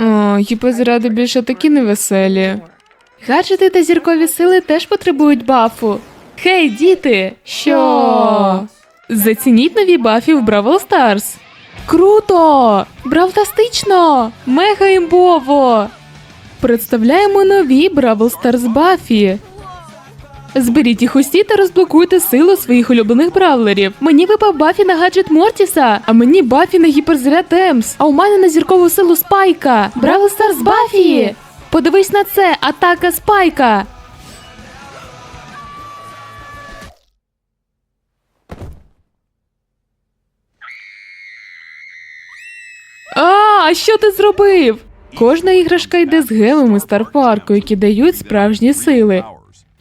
О, гіпозаряди більше такі невеселі. Гаджети та зіркові сили теж потребують бафу. Хей, діти! Що? Зацініть нові бафі в Бравл Старс. Круто! Бравтастично! Мега імбово! Представляємо нові Бравл Старс бафі. Зберіть їх усі та розблокуйте силу своїх улюблених бравлерів. Мені випав бафі на гаджет Мортіса, а мені бафі на гіперзаряд Емс, а у мене на зіркову силу Спайка. Бравл Старс бафі! Подивись на це, атака Спайка. А, що ти зробив? Кожна іграшка йде з гемами Старпарку, які дають справжні сили.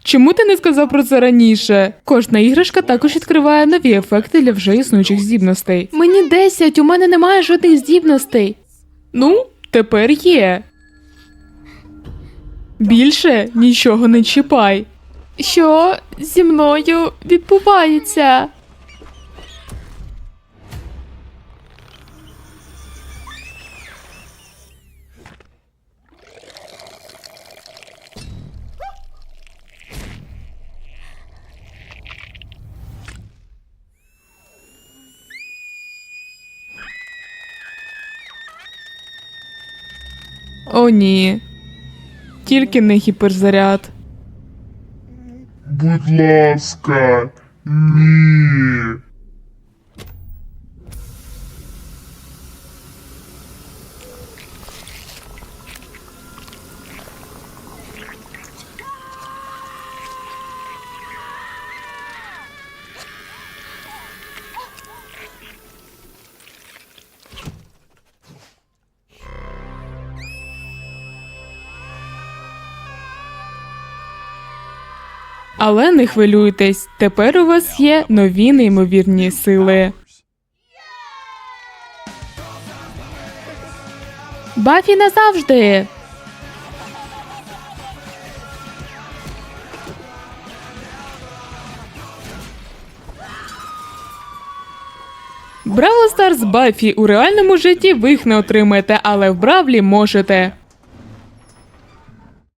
Чому ти не сказав про це раніше? Кожна іграшка також відкриває нові ефекти для вже існуючих здібностей. Мені 10, у мене немає жодних здібностей. Ну, тепер є. Більше нічого не чіпай. Що зі мною відбувається? О, ні. Тільки не гіперзаряд. Будь ласка, ні. Але не хвилюйтесь, тепер у вас є нові неймовірні сили. Бафі назавжди. Бравл Старс Бафі у реальному житті ви їх не отримаєте, але в Бравлі можете.